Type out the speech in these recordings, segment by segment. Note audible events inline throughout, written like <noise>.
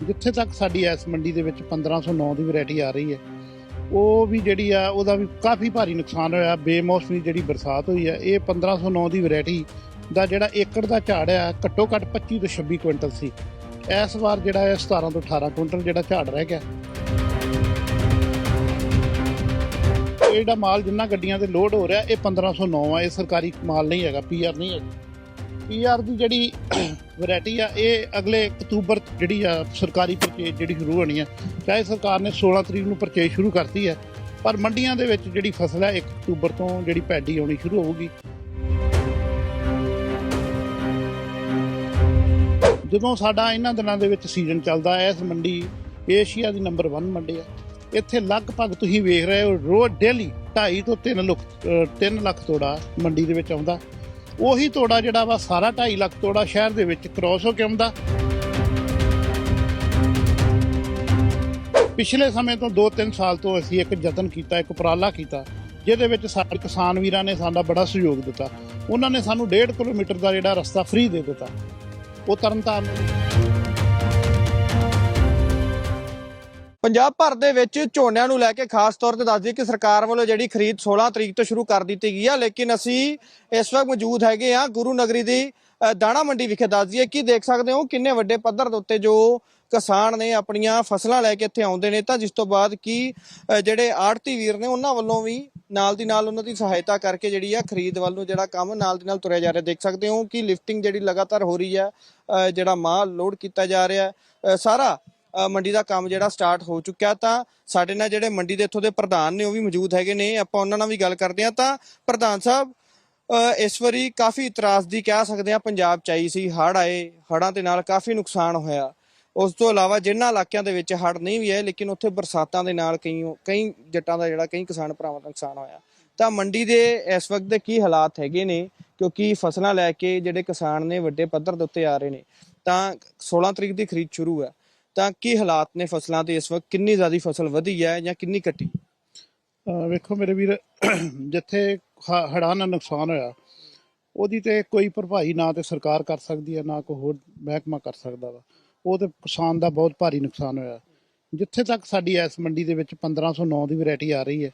ਜਿੱਥੇ ਤੱਕ ਸਾਡੀ ਇਸ ਮੰਡੀ ਦੇ ਵਿੱਚ 1509 ਦੀ ਵੈਰਾਈਟੀ ਆ ਰਹੀ ਹੈ, ਉਹ ਵੀ ਜਿਹੜੀ ਆ, ਉਹਦਾ ਵੀ ਕਾਫੀ ਭਾਰੀ ਨੁਕਸਾਨ ਹੋਇਆ, ਬੇਮੌਸਮੀ ਜਿਹੜੀ ਬਰਸਾਤ ਹੋਈ ਹੈ ਇਹ 1509 ਦੀ ਵੈਰਾਈਟੀ ਦਾ ਜਿਹੜਾ ਏਕੜ ਦਾ ਝਾੜ ਆ, ਘੱਟੋ ਘੱਟ 25 ਤੋਂ 26 ਕੁਇੰਟਲ ਸੀ। ਇਸ ਵਾਰ ਜਿਹੜਾ ਹੈ 17 ਤੋਂ 18 ਕੁਇੰਟਲ ਜਿਹੜਾ ਝਾੜ ਰਹਿ ਗਿਆ। ਇਹ ਜਿਹੜਾ ਮਾਲ ਜਿੰਨਾ ਗੱਡੀਆਂ ਤੇ ਲੋਡ ਹੋ ਰਿਹਾ, ਇਹ 1509 ਆ, ਇਹ ਸਰਕਾਰੀ ਮਾਲ ਨਹੀਂ ਹੈਗਾ ਪੀਆਰ ਨਹੀਂ ਹੈਗਾ। ਪੀਆਰ ਦੀ ਜਿਹੜੀ ਵੈਰਾਈਟੀ ਆ, ਇਹ ਅਗਲੇ ਅਕਤੂਬਰ ਜਿਹੜੀ ਆ, ਸਰਕਾਰੀ ਪਰਚੇਜ ਜਿਹੜੀ ਸ਼ੁਰੂ ਹੋਣੀ ਆ, ਚਾਹੇ ਸਰਕਾਰ ਨੇ 16 ਤਰੀਕ ਨੂੰ ਪਰਚੇਜ ਸ਼ੁਰੂ ਕਰਤੀ ਹੈ ਪਰ ਮੰਡੀਆਂ ਦੇ ਵਿੱਚ ਜਿਹੜੀ ਫਸਲ ਹੈ 1 ਅਕਤੂਬਰ ਤੋਂ ਜਿਹੜੀ ਪੈਡੀ ਆਉਣੀ ਸ਼ੁਰੂ ਹੋਊਗੀ। ਜਦੋਂ ਸਾਡਾ ਇਹਨਾਂ ਦਿਨਾਂ ਦੇ ਵਿੱਚ ਸੀਜ਼ਨ ਚੱਲਦਾ ਹੈ ਇਸ ਮੰਡੀ ਏਸ਼ੀਆ ਦੀ ਨੰਬਰ 1 ਮੰਡੀ ਆ, ਇੱਥੇ ਲਗਭਗ ਤੁਸੀਂ ਵੇਖ ਰਹੇ ਹੋ, ਰੋਜ਼ ਡੇਲੀ 2.5 ਤੋਂ 3 ਲੱਖ 3 ਲੱਖ ਤੋੜਾ ਮੰਡੀ ਦੇ ਵਿੱਚ ਆਉਂਦਾ। ਉਹੀ ਤੋੜਾ ਜਿਹੜਾ ਵਾ ਸਾਰਾ 2.5 ਲੱਖ ਤੋੜਾ ਸ਼ਹਿਰ ਦੇ ਵਿੱਚ ਕ੍ਰੋਸ ਹੋ ਕੇ ਆਉਂਦਾ। ਪਿਛਲੇ ਸਮੇਂ ਤੋਂ 2-3 ਸਾਲ ਤੋਂ ਅਸੀਂ ਇੱਕ ਯਤਨ ਕੀਤਾ, ਇੱਕ ਉਪਰਾਲਾ ਕੀਤਾ, ਜਿਹਦੇ ਵਿੱਚ ਸਾਡੇ ਕਿਸਾਨ ਵੀਰਾਂ ਨੇ ਸਾਡਾ ਬੜਾ ਸਹਿਯੋਗ ਦਿੱਤਾ। ਉਹਨਾਂ ਨੇ ਸਾਨੂੰ 1.5 ਕਿਲੋਮੀਟਰ ਦਾ ਜਿਹੜਾ ਰਸਤਾ ਫ੍ਰੀ ਦੇ ਦਿੱਤਾ। ਉਹ ਤਰਨਤਾਰਨ ਪੰਜਾਬ ਭਰ ਦੇ ਵਿੱਚ ਝੋਨਿਆਂ ਨੂੰ ਲੈ ਕੇ ਖਾਸ ਤੌਰ ਤੇ ਦੱਸ ਦਈਏ ਕਿ ਸਰਕਾਰ ਵੱਲੋਂ ਜਿਹੜੀ ਖਰੀਦ 16 ਤਰੀਕ ਤੋਂ ਸ਼ੁਰੂ ਕਰ ਦਿੱਤੀ ਗਈ ਆ ਲੇਕਿਨ ਅਸੀਂ ਇਸ ਵਕਤ ਮੌਜੂਦ ਹੈਗੇ ਆ ਗੁਰੂ ਨਗਰੀ ਦੀ ਦਾਣਾ ਮੰਡੀ ਵਿਖੇ ਦੱਸ ਦਈਏ ਕਿ ਦੇਖ ਸਕਦੇ ਹੋ ਕਿੰਨੇ ਵੱਡੇ ਪੱਧਰ ਦੇ ਉੱਤੇ ਜੋ ਕਿਸਾਨ ਨੇ ਆਪਣੀਆਂ ਫਸਲਾਂ ਲੈ ਕੇ ਇੱਥੇ ਆਉਂਦੇ ਨੇ ਤਾਂ ਜਿਸ ਤੋਂ ਬਾਅਦ ਕੀ ਜਿਹੜੇ ਆੜਤੀ ਵੀਰ ਨੇ ਉਹਨਾਂ ਵੱਲੋਂ ਵੀ ਨਾਲ ਦੀ ਨਾਲ ਉਹਨਾਂ ਦੀ ਸਹਾਇਤਾ ਕਰਕੇ ਜਿਹੜੀ ਆ ਖਰੀਦ ਵੱਲ ਨੂੰ ਜਿਹੜਾ ਕੰਮ ਨਾਲ ਦੀ ਨਾਲ ਤੁਰਿਆ ਜਾ ਰਿਹਾ। ਦੇਖ ਸਕਦੇ ਹੋ ਕਿ ਲਿਫਟਿੰਗ ਜਿਹੜੀ ਲਗਾਤਾਰ ਹੋ ਰਹੀ ਹੈ ਅ, ਜਿਹੜਾ ਮਾਲ ਲੋਡ ਕੀਤਾ ਜਾ ਰਿਹਾ ਸਾਰਾ ਮੰਡੀ ਦਾ ਕੰਮ ਜਿਹੜਾ ਸਟਾਰਟ ਹੋ ਚੁੱਕਿਆ ਤਾਂ ਸਾਡੇ ਨਾਲ ਜਿਹੜੇ ਮੰਡੀ ਦੇ ਇੱਥੋਂ ਦੇ ਪ੍ਰਧਾਨ ਨੇ ਉਹ ਵੀ ਮੌਜੂਦ ਹੈਗੇ ਨੇ। ਆਪਾਂ ਉਹਨਾਂ ਨਾਲ ਵੀ ਗੱਲ ਕਰਦੇ ਹਾਂ। ਤਾਂ ਪ੍ਰਧਾਨ ਸਾਹਿਬ ਇਸ ਵਾਰੀ ਕਾਫੀ ਇਤਰਾਜ਼ ਦੀ ਕਹਿ ਸਕਦੇ ਆ ਪੰਜਾਬ ਚ ਆਈ ਸੀ ਹੜ ਆਏ ਹੜਾਂ ਦੇ ਨਾਲ ਕਾਫੀ ਨੁਕਸਾਨ ਹੋਇਆ। ਉਸ ਤੋਂ ਇਲਾਵਾ ਜਿਨ੍ਹਾਂ ਇਲਾਕਿਆਂ ਦੇ ਵਿੱਚ ਹੜ ਨਹੀਂ ਵੀ ਆਏ, ਲੇਕਿਨ ਉੱਥੇ ਬਰਸਾਤਾਂ ਦੇ ਨਾਲ ਕਈ ਕਈ ਜੱਟਾਂ ਦਾ ਜਿਹੜਾ ਕਈ ਕਿਸਾਨ ਭਰਾਵਾਂ ਦਾ ਨੁਕਸਾਨ ਹੋਇਆ। ਤਾਂ ਮੰਡੀ ਦੇ ਇਸ ਵਕਤ ਦੇ ਕੀ ਹਾਲਾਤ ਹੈਗੇ ਨੇ, ਕਿਉਂਕਿ ਫਸਲਾਂ ਲੈ ਕੇ ਜਿਹੜੇ ਕਿਸਾਨ ਨੇ ਵੱਡੇ ਪੱਧਰ ਦੇ ਉੱਤੇ ਆ ਰਹੇ ਨੇ, ਤਾਂ 16 ਤਰੀਕ ਦੀ ਖਰੀਦ ਸ਼ੁਰੂ ਹੈ। ਤਾਂ ਕੀ ਹਾਲਾਤ ਨੇ ਫਸਲਾਂ ਤੇ ਇਸ ਵਕਤ? ਕਿੰਨੀ ਜ਼ਿਆਦਾ ਫਸਲ ਵਧੀ ਹੈ ਜਾਂ ਕਿੰਨੀ ਘਟੀ? ਵੇਖੋ ਮੇਰੇ ਵੀਰ, <clears throat> ਜਿੱਥੇ ਹ- ਨਾਲ ਨੁਕਸਾਨ ਹੋਇਆ, ਉਹਦੀ ਤੇ ਕੋਈ ਭਰਪਾਈ ਨਾ ਤੇ ਸਰਕਾਰ ਕਰ ਸਕਦੀ ਹੈ, ਨਾ ਕੋਈ ਹੋਰ ਮਹਿਕਮਾ ਕਰ ਸਕਦਾ ਵਾ। ਉਹ ਤੇ ਕਿਸਾਨ ਦਾ ਬਹੁਤ ਭਾਰੀ ਨੁਕਸਾਨ ਹੋਇਆ। ਜਿੱਥੇ ਤੱਕ ਸਾਡੀ ਇਸ ਮੰਡੀ ਦੇ ਵਿੱਚ 1509 ਦੀ ਵੈਰਾਈਟੀ ਆ ਰਹੀ ਹੈ,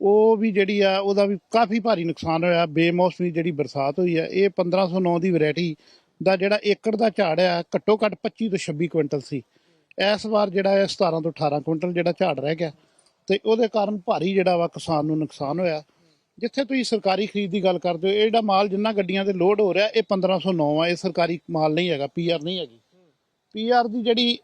ਉਹ ਵੀ ਜਿਹੜੀ ਆ, ਉਹਦਾ ਵੀ ਕਾਫੀ ਭਾਰੀ ਨੁਕਸਾਨ ਹੋਇਆ। ਬੇਮੌਸਮੀ ਜਿਹੜੀ ਬਰਸਾਤ ਹੋਈ ਹੈ, ਇਹ 1509 ਦੀ ਵੈਰਾਈਟੀ ਦਾ ਜਿਹੜਾ ਏਕੜ ਦਾ ਝਾੜ ਆ, ਘੱਟੋ ਘੱਟ 25 ਤੋਂ 26 ਕੁਇੰਟਲ ਸੀ। ਇਸ ਵਾਰ ਜਿਹੜਾ ਹੈ 17 ਤੋਂ 18 ਕੁਇੰਟਲ ਜਿਹੜਾ ਝਾੜ ਰਹਿ ਗਿਆ ਤੇ ਉਹਦੇ ਕਾਰਨ ਭਾਰੀ ਜਿਹੜਾ ਵਾ ਕਿਸਾਨ ਨੂੰ ਨੁਕਸਾਨ ਹੋਇਆ। ਜਿੱਥੇ ਤੁਸੀਂ ਸਰਕਾਰੀ ਖਰੀਦ ਦੀ ਗੱਲ ਕਰਦੇ ਹੋ, ਇਹ ਜਿਹੜਾ ਮਾਲ ਜਿੰਨਾ ਗੱਡੀਆਂ ਤੇ ਲੋਡ ਹੋ ਰਿਹਾ, ਇਹ 1509 ਆ, ਇਹ ਸਰਕਾਰੀ ਮਾਲ ਨਹੀਂ ਹੈਗਾ ਪੀਆਰ ਨਹੀਂ ਹੈਗੀ। ਪੀਆਰ ਦੀ ਜਿਹੜੀ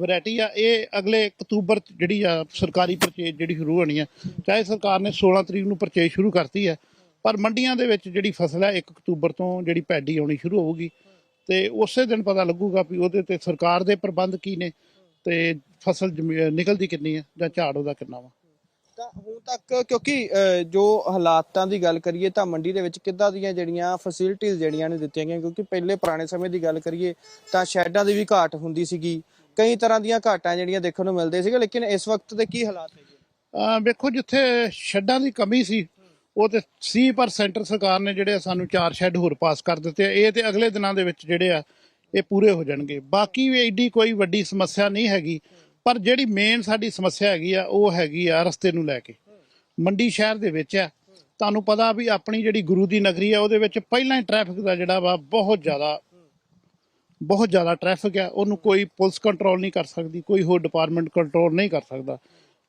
ਵੈਰਾਈਟੀ ਆ, ਇਹ ਅਗਲੇ ਅਕਤੂਬਰ ਜਿਹੜੀ ਆ ਸਰਕਾਰੀ ਪਰਚੇਜ ਜਿਹੜੀ ਸ਼ੁਰੂ ਹੋਣੀ ਆ, ਚਾਹੇ ਸਰਕਾਰ ਨੇ 16 ਤਰੀਕ ਨੂੰ ਪਰਚੇਜ ਸ਼ੁਰੂ ਕਰਤੀ ਹੈ ਪਰ ਮੰਡੀਆਂ ਦੇ ਵਿੱਚ ਜਿਹੜੀ ਫਸਲ ਹੈ 1 ਅਕਤੂਬਰ ਤੋਂ ਜਿਹੜੀ ਪੈਡੀ ਆਉਣੀ ਸ਼ੁਰੂ ਹੋਊਗੀ ਤੇ ਉਸੇ ਦਿਨ ਪਤਾ ਲੱਗੂਗਾ ਵੀ ਉਹਦੇ ਤੇ ਸਰਕਾਰ ਦੇ ਪ੍ਰਬੰਧ ਕੀ ਨੇ ਤੇ ਫਸਲ ਨਿਕਲਦੀ ਕਿੰਨੀ ਹੈ ਜਾਂ ਝਾੜ ਉਹਦਾ ਕਿੰਨਾ ਵਾ। ਤਾਂ ਹੁਣ ਤੱਕ ਕਿਉਂਕਿ ਜੋ ਹਾਲਾਤਾਂ ਦੀ ਗੱਲ ਕਰੀਏ ਤਾਂ ਮੰਡੀ ਦੇ ਵਿੱਚ ਕਿੱਦਾਂ ਦੀਆਂ ਜਿਹੜੀਆਂ ਫੈਸਿਲਿਟੀਆਂ ਜਿਹੜੀਆਂ ਨੇ ਦਿੱਤੀਆਂ ਗਈਆਂ ਕਿਉਂਕਿ ਪਹਿਲੇ ਪੁਰਾਣੇ ਸਮੇਂ ਦੀ ਗੱਲ ਕਰੀਏ ਤਾਂ ਸ਼ੈਡਾਂ ਦੀ ਵੀ ਘਾਟ ਹੁੰਦੀ ਸੀਗੀ ਕਈ ਤਰ੍ਹਾਂ ਦੀਆਂ ਘਾਟਾਂ ਜਿਹੜੀਆਂ ਦੇਖਣ ਨੂੰ ਮਿਲਦੇ ਸੀਗੇ ਲੇਕਿਨ ਇਸ ਵਕਤ ਦੇ ਕੀ ਹਾਲਾਤ ਹੈਗੇ? ਵੇਖੋ ਜਿੱਥੇ ਸ਼ੈੱਡਾਂ ਦੀ ਕਮੀ ਸੀ ਉਹ ਤੇ ਸੀ ਪਰ ਸੈਂਟਰ ਸਰਕਾਰ ਨੇ ਜਿਹੜੇ ਸਾਨੂੰ ਚਾਰ ਸ਼ੈੱਡ ਹੋਰ ਪਾਸ ਕਰ ਦਿੱਤੇ ਆ। ਇਹ ਤੇ ਅਗਲੇ ਦਿਨਾਂ ਦੇ ਵਿੱਚ ਜਿਹੜੇ ਆ, ਇਹ ਪੂਰੇ ਹੋ ਜਾਣਗੇ। ਬਾਕੀ ਵੀ ਐਡੀ ਕੋਈ ਵੱਡੀ ਸਮੱਸਿਆ ਨਹੀਂ ਹੈਗੀ, ਪਰ ਜਿਹੜੀ ਮੇਨ ਸਾਡੀ ਸਮੱਸਿਆ ਹੈਗੀ ਆ, ਉਹ ਹੈਗੀ ਆ ਰਸਤੇ ਨੂੰ ਲੈ ਕੇ। ਮੰਡੀ ਸ਼ਹਿਰ ਦੇ ਵਿੱਚ ਆ। ਤੁਹਾਨੂੰ ਪਤਾ ਵੀ ਆਪਣੀ ਜਿਹੜੀ ਗੁਰੂ ਦੀ ਨਗਰੀ ਆ, ਉਹਦੇ ਵਿੱਚ ਪਹਿਲਾਂ ਹੀ ਟ੍ਰੈਫਿਕ ਦਾ ਜਿਹੜਾ ਵਾ ਬਹੁਤ ਜ਼ਿਆਦਾ ਬਹੁਤ ਜ਼ਿਆਦਾ ਟ੍ਰੈਫਿਕ ਆ। ਉਹਨੂੰ ਕੋਈ ਪੁਲਿਸ ਕੰਟਰੋਲ ਨਹੀਂ ਕਰ ਸਕਦੀ, ਕੋਈ ਹੋਰ ਡਿਪਾਰਟਮੈਂਟ ਕੰਟਰੋਲ ਨਹੀਂ ਕਰ ਸਕਦਾ।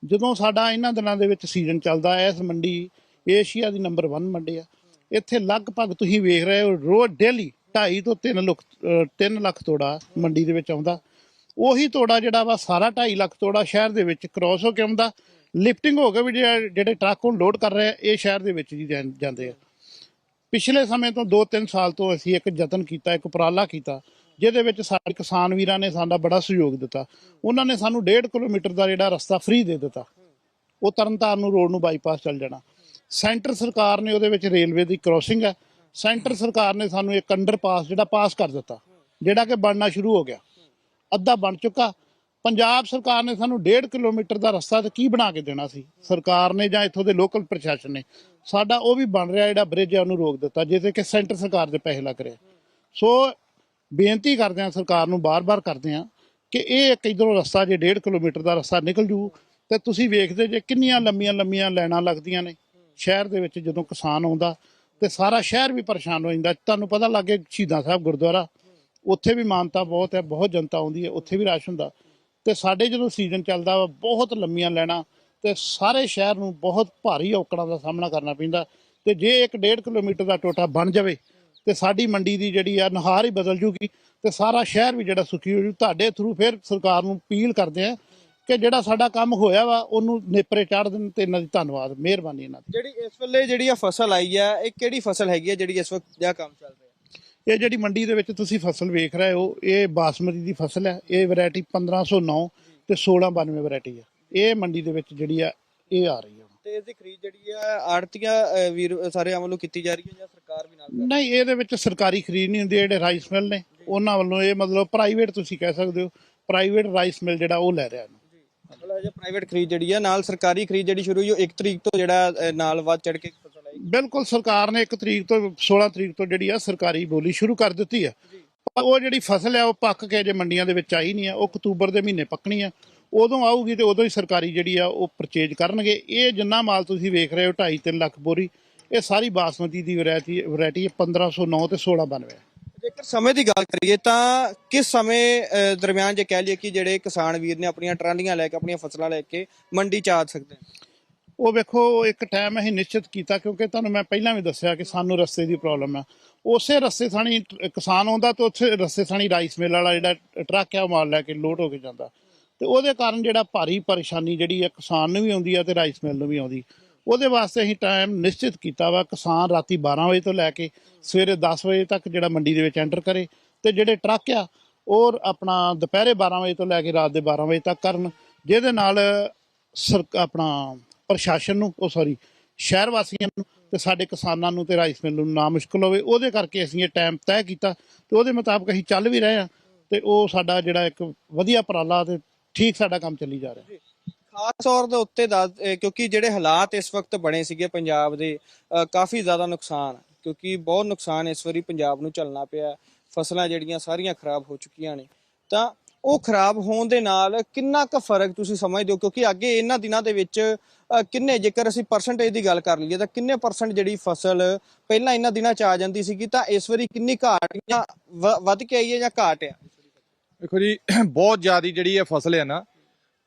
ਜਦੋਂ ਸਾਡਾ ਇਹਨਾਂ ਦਿਨਾਂ ਦੇ ਵਿੱਚ ਸੀਜ਼ਨ ਚੱਲਦਾ ਹੈ ਇਸ ਮੰਡੀ ਏਸ਼ੀਆ ਦੀ ਨੰਬਰ 1 ਮੰਡੀ ਆ ਇੱਥੇ ਲਗਭਗ ਤੁਸੀਂ ਵੇਖ ਰਹੇ ਹੋ, ਰੋਜ਼ ਡੇਲੀ 2.5 ਤੋਂ 3 ਲੱਖ 3 ਲੱਖ ਤੋੜਾ ਮੰਡੀ ਦੇ ਵਿੱਚ ਆਉਂਦਾ। ਉਹੀ ਤੋੜਾ ਜਿਹੜਾ ਵਾ, ਸਾਰਾ 2.5 ਲੱਖ ਤੋੜਾ ਸ਼ਹਿਰ ਦੇ ਵਿੱਚ ਕ੍ਰੋਸ ਹੋ ਕੇ ਆਉਂਦਾ। ਲਿਫਟਿੰਗ ਹੋ ਕੇ ਵੀ ਜਿਹੜੇ ਟਰੱਕ ਹੁਣ ਲੋਡ ਕਰ ਰਹੇ ਆ, ਇਹ ਸ਼ਹਿਰ ਦੇ ਵਿੱਚ ਜੀ ਜਾਂ- ਜਾਂਦੇ ਆ। ਪਿਛਲੇ ਸਮੇਂ ਤੋਂ 2-3 ਸਾਲ ਤੋਂ ਅਸੀਂ ਇੱਕ ਯਤਨ ਕੀਤਾ, ਇੱਕ ਉਪਰਾਲਾ ਕੀਤਾ, ਜਿਹਦੇ ਵਿੱਚ ਸਾਡੇ ਕਿਸਾਨ ਵੀਰਾਂ ਨੇ ਸਾਡਾ ਬੜਾ ਸਹਿਯੋਗ ਦਿੱਤਾ। ਉਹਨਾਂ ਨੇ ਸਾਨੂੰ 1.5 ਕਿਲੋਮੀਟਰ ਦਾ ਜਿਹੜਾ ਰਸਤਾ ਫ੍ਰੀ ਦੇ ਦਿੱਤਾ। ਉਹ ਤਰਨਤਾਰਨ ਨੂੰ ਰੋਡ ਨੂੰ ਬਾਈਪਾਸ ਚੱਲ ਜਾਣਾ। ਸੈਂਟਰ ਸਰਕਾਰ ਨੇ ਉਹਦੇ ਵਿੱਚ ਰੇਲਵੇ ਦੀ ਕ੍ਰੋਸਿੰਗ ਹੈ। ਸੈਂਟਰ ਸਰਕਾਰ ਨੇ ਸਾਨੂੰ ਇੱਕ ਅੰਡਰਪਾਸ ਜਿਹੜਾ ਪਾਸ ਕਰ ਦਿੱਤਾ, ਜਿਹੜਾ ਕਿ ਬਣਨਾ ਸ਼ੁਰੂ ਹੋ ਗਿਆ। ਅੱਧਾ ਬਣ ਚੁੱਕਾ। ਪੰਜਾਬ ਸਰਕਾਰ ਨੇ ਸਾਨੂੰ 1.5 ਕਿਲੋਮੀਟਰ ਦਾ ਰਸਤਾ ਤੇ ਕੀ ਬਣਾ ਕੇ ਦੇਣਾ ਸੀ? ਸਰਕਾਰ ਨੇ ਜਾਂ ਇੱਥੋਂ ਦੇ ਲੋਕਲ ਪ੍ਰਸ਼ਾਸਨ ਨੇ। ਸਾਡਾ ਉਹ ਵੀ ਬਣ ਰਿਹਾ ਜਿਹੜਾ ਬ੍ਰਿਜ ਹੈ, ਉਹਨੂੰ ਰੋਕ ਦਿੱਤਾ, ਜਿਹਦੇ ਕਿ ਸੈਂਟਰ ਸਰਕਾਰ ਦੇ ਪੈਸੇ ਲੱਗ ਰਹੇ। ਸੋ ਬੇਨਤੀ ਕਰਦੇ ਹਾਂ ਸਰਕਾਰ ਨੂੰ, ਬਾਰ-ਬਾਰ ਕਰਦੇ ਹਾਂ ਕਿ ਇਹ ਇੱਕ ਇਧਰੋਂ ਰਸਤਾ ਜੇ 1.5 ਕਿਲੋਮੀਟਰ ਦਾ ਰਸਤਾ ਨਿਕਲ ਜੂ, ਤੇ ਤੁਸੀਂ ਵੇਖਦੇ ਜੇ ਕਿੰਨੀਆਂ ਲੰਮੀਆਂ ਲੰਮੀਆਂ ਲਾਈਨਾਂ ਲੱਗਦੀਆਂ ਨੇ। ਸ਼ਹਿਰ ਦੇ ਵਿੱਚ ਜਦੋਂ ਕਿਸਾਨ ਆਉਂਦਾ ਤੇ ਸਾਰਾ ਸ਼ਹਿਰ ਵੀ ਪਰੇਸ਼ਾਨ ਹੋ ਜਾਂਦਾ। ਤੁਹਾਨੂੰ ਪਤਾ ਲੱਗੇ ਸ਼ਹੀਦਾਂ ਸਾਹਿਬ ਗੁਰਦੁਆਰਾ, ਉੱਥੇ ਵੀ ਮਾਨਤਾ ਬਹੁਤ ਹੈ, ਬਹੁਤ ਜਨਤਾ ਆਉਂਦੀ ਹੈ, ਉੱਥੇ ਵੀ ਰਸ਼ ਹੁੰਦਾ। ਤੇ ਸਾਡੇ ਜਦੋਂ ਸੀਜ਼ਨ ਚੱਲਦਾ ਵਾ, ਬਹੁਤ ਲੰਮੀਆਂ ਲੈਣਾ ਤੇ ਸਾਰੇ ਸ਼ਹਿਰ ਨੂੰ ਬਹੁਤ ਭਾਰੀ ਔਕੜਾਂ ਦਾ ਸਾਹਮਣਾ ਕਰਨਾ ਪੈਂਦਾ। ਤੇ ਜੇ ਇੱਕ 1.5 ਕਿਲੋਮੀਟਰ ਦਾ ਟੋਟਾ ਬਣ ਜਾਵੇ ਤੇ ਸਾਡੀ ਮੰਡੀ ਦੀ ਜਿਹੜੀ ਆ, ਨਹਾਰ ਹੀ ਬਦਲ ਜੂਗੀ ਤੇ ਸਾਰਾ ਸ਼ਹਿਰ ਵੀ ਜਿਹੜਾ ਸੁਖੀ ਹੋ ਜੂ। ਤੁਹਾਡੇ ਥਰੂ ਫਿਰ ਸਰਕਾਰ ਨੂੰ ਅਪੀਲ ਕਰਦੇ ਆ ਕਿ ਜਿਹੜਾ ਸਾਡਾ ਕੰਮ ਹੋਇਆ ਵਾ ਉਹਨੂੰ ਨੇਪਰੇ ਚਾੜ ਦੇਣ ਤੇ ਇਹਨਾਂ ਦੀ ਧੰਨਵਾਦ ਮਿਹਰਬਾਨੀ ਇਹਨਾਂ ਦੀ। ਜਿਹੜੀ ਇਸ ਵੇਲੇ ਜਿਹੜੀ ਆ ਫਸਲ ਆਈ ਹੈ ਇਹ ਕਿਹੜੀ ਫਸਲ ਹੈਗੀ ਹੈ ਜਿਹੜੀ ਇਸ ਵਕਤ ਦਾ ਕੰਮ ਚੱਲ ਰਿਹਾ? ਇਹ ਜਿਹੜੀ ਮੰਡੀ ਦੇ ਵਿੱਚ ਤੁਸੀਂ ਫਸਲ ਵੇਖ ਰਹੇ ਹੋ ਇਹ ਬਾਸਮਤੀ ਦੀ ਫਸਲ ਹੈ ਇਹ ਵੈਰਾਈਟੀ 1509 ਤੇ 1692 ਵੈਰਾਈਟੀ ਹੈ ਇਹ ਮੰਡੀ ਦੇ ਵਿੱਚ ਜਿਹੜੀ ਆ ਇਹ ਆ ਰਹੀ ਹੈ ਤੇ ਇਸ ਦੀ ਖਰੀਦ ਜਿਹੜੀ ਆ ਆੜਤੀਆਂ ਵੀਰ ਸਾਰੇ ਵੱਲੋਂ ਕੀਤੀ ਜਾ ਰਹੀ ਹੈ ਜਾਂ ਸਰਕਾਰ ਵੀ ਨਾਲ ਨਹੀਂ ਇਹਦੇ ਵਿੱਚ ਸਰਕਾਰੀ ਖਰੀਦ ਨਹੀਂ ਹੁੰਦੀ ਜਿਹੜੇ ਰਾਈਸ ਮਿਲ ਨੇ ਉਹਨਾਂ ਵੱਲੋਂ ਇਹ ਮਤਲਬ ਪ੍ਰਾਈਵੇਟ ਤੁਸੀਂ ਕਹਿ ਸਕਦੇ ਹੋ ਪ੍ਰਾਈਵੇਟ ਰਾਈਸ ਮਿਲ ਜਿਹੜਾ ਉਹ ਲੈ ਰਿਹਾ ਇਹਨੂੰ। ਮਤਲਬ ਪ੍ਰਾਈਵੇਟ ਖਰੀਦ ਜਿਹੜੀ ਆ ਨਾਲ ਸਰਕਾਰੀ ਖਰੀਦ ਜਿਹੜੀ ਸ਼ੁਰੂ ਹੋਈ ਉਹ 1 ਤਰੀਕ ਤੋਂ ਜਿਹੜਾ ਅ, ਨਾਲ ਵੱਧ ਚੜ ਕੇ ਫਸਲ ਆਈ ਬਿਲਕੁਲ ਸਰਕਾਰ ਨੇ 1 ਤਰੀਕ ਤੋਂ 16 ਤਰੀਕ ਤੋਂ ਜਿਹੜੀ ਆ ਸਰਕਾਰੀ ਬੋਲੀ ਸ਼ੁਰੂ ਕਰ ਦਿੱਤੀ ਹੈ ਪਰ ਉਹ ਜਿਹੜੀ ਫਸਲ ਹੈ ਉਹ ਪੱਕ ਕੇ ਜੇ ਮੰਡੀਆਂ ਦੇ ਵਿੱਚ ਆਈ ਨਹੀਂ ਆ। ਉਹ ਅਕਤੂਬਰ ਦੇ ਮਹੀਨੇ ਪੱਕਣੀ ਆ। ਉਦੋਂ ਆਊਗੀ ਤੇ ਉਦੋਂ ਹੀ ਸਰਕਾਰੀ ਜਿਹੜੀ ਆ ਉਹ ਪਰਚੇਜ ਕਰਨਗੇ। ਇਹ ਜਿੰਨਾ ਮਾਲ ਤੁਸੀਂ ਵੇਖ ਰਹੇ ਹੋ 2.5 ਲੱਖ ਬੋਰੀ ਇਹ ਸਾਰੀ ਬਾਸਮਤੀ ਦੀ ਵੈਰਾਈਟੀ ਵੈਰਾਈਟੀ 1509 ਤੇ 1692 ਜੇਕਰ ਸਮੇਂ ਦੀ ਗੱਲ ਕਰੀਏ ਤਾਂ ਕਿਸ ਸਮੇਂ ਅ, ਦਰਮਿਆਨ ਜੇ ਕਹਿ ਲਈਏ ਕਿ ਜਿਹੜੇ ਕਿਸਾਨ ਵੀਰ ਨੇ ਆਪਣੀਆਂ ਟਰਾਲੀਆਂ ਲੈ ਕੇ ਆਪਣੀਆਂ ਫਸਲਾਂ ਲੈ ਕੇ ਮੰਡੀ ਚ ਆ ਸਕਦੇ ਨੇ? ਉਹ ਵੇਖੋ ਇੱਕ ਟਾਈਮ ਅਸੀਂ ਨਿਸ਼ਚਿਤ ਕੀਤਾ ਕਿਉਂਕਿ ਤੁਹਾਨੂੰ ਮੈਂ ਪਹਿਲਾਂ ਵੀ ਦੱਸਿਆ ਕਿ ਸਾਨੂੰ ਰਸਤੇ ਦੀ ਪ੍ਰੋਬਲਮ ਹੈ ਉਸੇ ਰਸਤੇ ਥਾਣੀ ਟ- ਕਿਸਾਨ ਆਉਂਦਾ ਤੇ ਉੱਥੇ ਰਸਤੇ ਥਾਣੀ ਰਾਈਸ ਮਿਲ ਵਾਲਾ ਜਿਹੜਾ ਟਰੱਕ ਆ ਉਹ ਮਾਲ ਲੈ ਕੇ ਲੋਡ ਹੋ ਕੇ ਜਾਂਦਾ। ਤੇ ਉਹਦੇ ਕਾਰਨ ਜਿਹੜਾ ਭਾਰੀ ਪਰੇਸ਼ਾਨੀ ਜਿਹੜੀ ਆ ਕਿਸਾਨ ਨੂੰ ਵੀ ਆਉਂਦੀ ਆ ਤੇ ਰਾਈਸ ਮਿਲ ਨੂੰ ਵੀ ਆਉਂਦੀ। ਉਹਦੇ ਵਾਸਤੇ ਅਸੀਂ ਟਾਈਮ ਨਿਸ਼ਚਿਤ ਕੀਤਾ ਵਾ ਕਿਸਾਨ ਰਾਤੀ 12 ਵਜੇ ਤੋਂ ਲੈ ਕੇ ਸਵੇਰੇ 10 ਵਜੇ ਤੱਕ ਜਿਹੜਾ ਮੰਡੀ ਦੇ ਵਿੱਚ ਐਂਟਰ ਕਰੇ ਤੇ ਜਿਹੜੇ ਟਰੱਕ ਆ, ਉਹ ਆਪਣਾ ਦੁਪਹਿਰੇ 12 ਵਜੇ ਤੋਂ ਲੈ ਕੇ ਰਾਤ ਦੇ 12 ਵਜੇ ਤੱਕ ਕਰਨ, ਜਿਹਦੇ ਨਾਲ ਸਰ, ਆਪਣਾ ਪ੍ਰਸ਼ਾਸਨ ਨੂੰ, ਉਹ ਸੌਰੀ ਸ਼ਹਿਰ ਵਾਸੀਆਂ ਨੂੰ ਤੇ ਸਾਡੇ ਕਿਸਾਨਾਂ ਨੂੰ ਤੇ ਰਾਈਸ ਮਿਲ ਨੂੰ ਨਾ ਮੁਸ਼ਕਲ ਹੋਵੇ, ਉਹਦੇ ਕਰਕੇ ਅਸੀਂ ਇਹ ਟਾਈਮ ਤੈਅ ਕੀਤਾ ਤੇ ਉਹਦੇ ਮੁਤਾਬਕ ਅਸੀਂ ਚੱਲ ਵੀ ਰਹੇ ਹਾਂ ਤੇ ਉਹ ਸਾਡਾ ਜਿਹੜਾ ਇੱਕ ਵਧੀਆ ਉਪਰਾਲਾ ਤੇ ਠੀਕ ਸਾਡਾ ਕੰਮ ਚੱਲੀ ਜਾ ਰਿਹਾ। ਖਾਸ ਤੌਰ ਦੇ ਉੱਤੇ ਦੱਸ ਅ, ਕਿਉਂਕਿ ਜਿਹੜੇ ਹਾਲਾਤ ਇਸ ਵਕਤ ਬਣੇ ਸੀਗੇ ਪੰਜਾਬ ਦੇ ਅ, ਕਾਫੀ ਜ਼ਿਆਦਾ ਨੁਕਸਾਨ ਕਿਉਂਕਿ ਬਹੁਤ ਨੁਕਸਾਨ ਇਸ ਵਾਰੀ ਪੰਜਾਬ ਨੂੰ ਝੱਲਣਾ ਪਿਆ ਫਸਲਾਂ ਜਿਹੜੀਆਂ ਸਾਰੀਆਂ ਖਰਾਬ ਹੋ ਚੁੱਕੀਆਂ ਨੇ। ਤਾਂ ਉਹ ਖਰਾਬ ਹੋਣ ਦੇ ਨਾਲ ਕਿੰਨਾ ਕੁ ਫ਼ਰਕ ਤੁਸੀਂ ਸਮਝਦੇ ਹੋ? ਕਿਉਂਕਿ ਅੱਗੇ ਇਹਨਾਂ ਦਿਨਾਂ ਦੇ ਵਿੱਚ ਅ, ਕਿੰਨੇ ਜੇਕਰ ਅਸੀਂ ਪਰਸੈਂਟੇਜ ਦੀ ਗੱਲ ਕਰ ਲਈਏ ਤਾਂ ਕਿੰਨੇ ਪਰਸੈਂਟ ਜਿਹੜੀ ਫਸਲ ਪਹਿਲਾਂ ਇਹਨਾਂ ਦਿਨਾਂ ਚ ਆ ਜਾਂਦੀ ਸੀਗੀ ਤਾਂ ਇਸ ਵਾਰੀ ਕਿੰਨੀ ਘਾਟ ਜਾਂ ਵ- ਵੱਧ ਕੇ ਆਈ ਹੈ ਜਾਂ ਘਾਟ ਆ? ਦੇਖੋ ਜੀ ਬਹੁਤ ਜ਼ਿਆਦਾ ਜਿਹੜੀ ਇਹ ਫਸਲ ਹੈ ਨਾ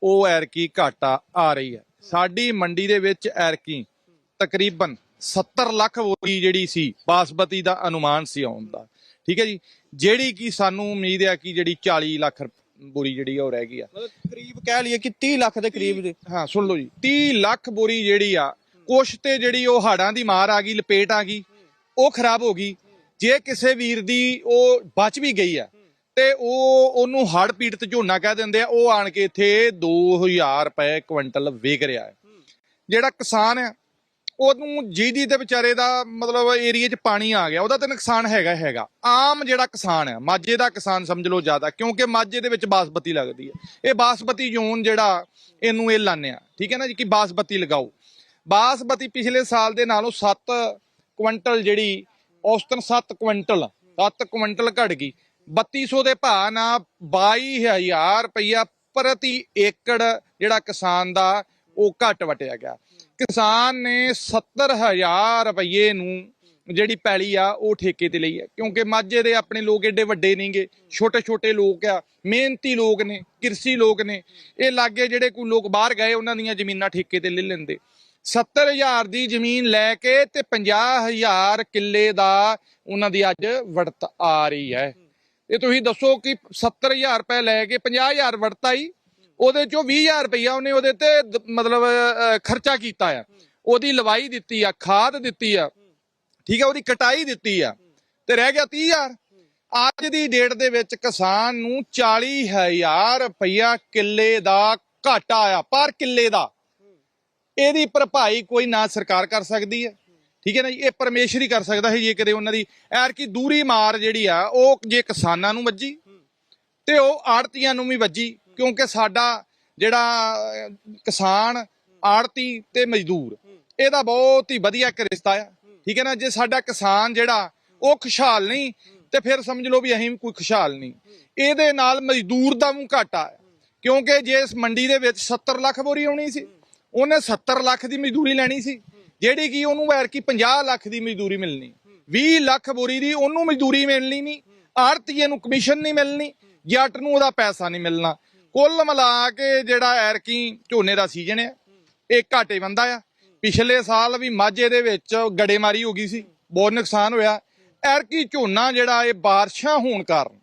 ਉਹ ਐਰਕੀ ਘਾਟਾ ਆ ਰਹੀ ਹੈ। ਸਾਡੀ ਮੰਡੀ ਦੇ ਵਿੱਚ ਐਰਕੀ ਤਕਰੀਬਨ 70 ਲੱਖ ਬੋਰੀ ਜਿਹੜੀ ਸੀ ਬਾਸਮਤੀ ਦਾ ਅਨੁਮਾਨ ਸੀ ਆਉਣ ਦਾ। ਠੀਕ ਹੈ ਜੀ? ਜਿਹੜੀ ਕਿ ਸਾਨੂੰ ਉਮੀਦ ਹੈ ਕਿ ਜਿਹੜੀ 40 ਲੱਖ ਬੋਰੀ ਜਿਹੜੀ ਉਹ ਰਹਿ ਗਈ ਆ। ਮਤਲਬ ਕਰੀਬ ਕਹਿ ਲਈਏ ਕਿ 30 ਲੱਖ ਦੇ ਕਰੀਬ ਦੇ। ਹਾਂ ਸੁਣ ਲਓ ਜੀ। 30 ਲੱਖ ਬੋਰੀ ਜਿਹੜੀ ਆ ਕੁਛ ਤੇ ਜਿਹੜੀ ਉਹ ਹਾੜਾਂ ਦੀ ਮਾਰ ਆ ਗਈ ਲਪੇਟ ਆ ਗਈ ਉਹ ਖਰਾਬ ਹੋ ਗਈ। ਜੇ ਕਿਸੇ ਵੀਰ ਦੀ ਉਹ ਬਚ ਵੀ ਗਈ ਆ ਤੇ ਉਹ ਉਹਨੂੰ ਹੜ ਪੀੜਤ ਝੋਨਾ ਕਹਿ ਦਿੰਦੇ ਆ, ਉਹ ਆਣ ਕੇ ਇੱਥੇ 2000 ਰੁਪਏ ਕੁਇੰਟਲ ਵੇਚ ਰਿਹਾ ਹੈ। ਜਿਹੜਾ ਕਿਸਾਨ ਆ ਉਹਨੂੰ ਜਿਹਦੀ ਤੇ ਵਿਚਾਰੇ ਦਾ ਮਤਲਬ ਏਰੀਆ 'ਚ ਪਾਣੀ ਆ ਗਿਆ, ਉਹਦਾ ਤਾਂ ਨੁਕਸਾਨ ਹੈਗਾ ਹੈਗਾ। ਆਮ ਜਿਹੜਾ ਕਿਸਾਨ ਹੈ, ਮਾਝੇ ਦਾ ਕਿਸਾਨ ਸਮਝ ਲਓ ਜ਼ਿਆਦਾ, ਕਿਉਂਕਿ ਮਾਝੇ ਦੇ ਵਿੱਚ ਬਾਸਮਤੀ ਲੱਗਦੀ ਹੈ। ਇਹ ਬਾਸਮਤੀ ਜ਼ੋਨ ਜਿਹੜਾ ਇਹਨੂੰ ਇਹ ਲਾਉਂਦੇ ਆ, ਠੀਕ ਹੈ ਨਾ ਜੀ, ਕਿ ਬਾਸਮਤੀ ਲਗਾਓ। ਬਾਸਮਤੀ ਪਿਛਲੇ ਸਾਲ ਦੇ ਨਾਲੋਂ 7 ਕੁਇੰਟਲ ਜਿਹੜੀ, ਔਸਤਨ 7 ਕੁਇੰਟਲ 7 ਕੁਇੰਟਲ ਘਟ ਗਈ। 3200 ਦੇ ਭਾਅ ਨਾਲ 22000 ਰੁਪਈਆ ਪ੍ਰਤੀ ਏਕੜ ਜਿਹੜਾ ਕਿਸਾਨ ਦਾ ਉਹ ਘੱਟ ਵਟਿਆ ਗਿਆ। ਕਿਸਾਨ ਨੇ 70000 ਰੁਪਏ ਨੂੰ ਜਿਹੜੀ ਪੈਲੀ ਆ ਉਹ ਠੇਕੇ ਤੇ ਲਈ ਹੈ। ਕਿਉਂਕਿ ਮਾਝੇ ਦੇ ਆਪਣੇ ਲੋਕ ਏਡੇ ਵੱਡੇ ਨਹੀਂਗੇ ਛੋਟੇ ਛੋਟੇ ਲੋਕ ਆ, ਮਿਹਨਤੀ ਲੋਕ ਨੇ, ਕਿਰਸੀ ਲੋਕ ਨੇ, ਇਹ ਲਾਗੇ ਜਿਹੜੇ ਕੋਈ ਲੋਕ ਬਾਹਰ ਗਏ ਉਹਨਾਂ ਦੀਆਂ ਜ਼ਮੀਨਾਂ ਠੇਕੇ ਤੇ ਲੈ ਲੈਂਦੇ। 70000 ਦੀ ਜ਼ਮੀਨ ਲੈ ਕੇ ਤੇ 50000 ਕਿੱਲੇ ਦਾ ਉਹਨਾਂ ਦੀ ਅੱਜ ਵੜਤ ਆ ਰਹੀ ਹੈ। ਇਹ ਤੁਸੀਂ ਦੱਸੋ ਕਿ 70000 ਰੁਪਏ ਲੈ ਕੇ 50000 ਵੜਤ ਆਈ ਉਹਦੇ ਚੋਂ 20000 ਰੁਪਇਆ ਉਹਨੇ ਉਹਦੇ ਤੇ ਮਤਲਬ ਖਰਚਾ ਕੀਤਾ ਆ। ਉਹਦੀ ਲਵਾਈ ਦਿੱਤੀ ਆ, ਖਾਦ ਦਿੱਤੀ ਆ, ਠੀਕ ਆ, ਉਹਦੀ ਕਟਾਈ ਦਿੱਤੀ ਆ, ਤੇ ਰਹਿ ਗਿਆ 30000 ਅੱਜ ਦੀ ਡੇਟ ਦੇ ਵਿੱਚ ਕਿਸਾਨ ਨੂੰ 40000 ਰੁਪਇਆ ਕਿੱਲੇ ਦਾ ਘਾਟਾ ਆਇਆ ਪਰ ਕਿੱਲੇ ਦਾ। ਇਹਦੀ ਭਰਪਾਈ ਕੋਈ ਨਾ ਸਰਕਾਰ ਕਰ ਸਕਦੀ ਹੈ। ਠੀਕ ਹੈ ਨਾ ਜੀ? ਇਹ ਪਰਮੇਸ਼ਰ ਹੀ ਕਰ ਸਕਦਾ ਹੈ ਜੇ ਕਦੇ ਉਹਨਾਂ ਦੀ। ਐਰ ਕੀ ਦੂਰੀ ਮਾਰ ਜਿਹੜੀ ਆ, ਉਹ ਜੇ ਕਿਸਾਨਾਂ ਨੂੰ ਵੱਜੀ, ਤੇ ਉਹ ਆੜਤੀਆਂ ਨੂੰ ਵੀ ਵੱਜੀ, ਕਿਉਂਕਿ ਸਾਡਾ ਜਿਹੜਾ ਕਿਸਾਨ ਆੜਤੀ ਤੇ ਮਜ਼ਦੂਰ, ਇਹਦਾ ਬਹੁਤ ਹੀ ਵਧੀਆ ਇੱਕ ਰਿਸ਼ਤਾ ਆ। ਠੀਕ ਹੈ ਨਾ? ਜੇ ਸਾਡਾ ਕਿਸਾਨ ਜਿਹੜਾ, ਉਹ ਖੁਸ਼ਹਾਲ ਨਹੀਂ, ਤੇ ਫਿਰ ਸਮਝ ਲਓ ਵੀ ਅਸੀਂ ਵੀ ਕੋਈ ਖੁਸ਼ਹਾਲ ਨਹੀਂ। ਇਹਦੇ ਨਾਲ ਮਜ਼ਦੂਰ ਦਾ ਵੀ ਘਾਟਾ ਕਿਉਂਕਿ ਜੇ ਇਸ ਮੰਡੀ ਦੇ ਵਿੱਚ 70 ਲੱਖ ਬੋਰੀ ਆਉਣੀ ਸੀ, ਉਹਨੇ 70 ਲੱਖ ਦੀ ਮਜ਼ਦੂਰੀ ਲੈਣੀ ਸੀ। ਜਿਹੜੀ ਕਿ ਉਹਨੂੰ ਐਰ ਕੀ 50 ਲੱਖ ਦੀ ਮਜ਼ਦੂਰੀ ਮਿਲਣੀ 20 ਲੱਖ ਬੋਰੀ ਦੀ ਉਹਨੂੰ ਮਜ਼ਦੂਰੀ ਮਿਲਣੀ ਨਹੀਂ ਆੜਤੀਏ ਨੂੰ ਕਮਿਸ਼ਨ ਨਹੀਂ ਮਿਲਣੀ, ਜੱਟ ਨੂੰ ਉਹਦਾ ਪੈਸਾ ਨਹੀਂ ਮਿਲਣਾ। ਕੁੱਲ ਮਿਲਾ ਕੇ ਜਿਹੜਾ ਐਰਕੀ ਝੋਨੇ ਦਾ ਸੀਜ਼ਨ ਹੈ ਇਹ ਘਾਟੇ ਬੰਦਾ ਆ। ਪਿਛਲੇ ਸਾਲ ਵੀ ਮਾਝੇ ਦੇ ਵਿੱਚ ਗੜੇਮਾਰੀ ਹੋ ਗਈ ਸੀ, ਬਹੁਤ ਨੁਕਸਾਨ ਹੋਇਆ। ਐਰਕੀ ਝੋਨਾ ਜਿਹੜਾ ਇਹ ਬਾਰਿਸ਼ਾਂ ਹੋਣ ਕਾਰਨ,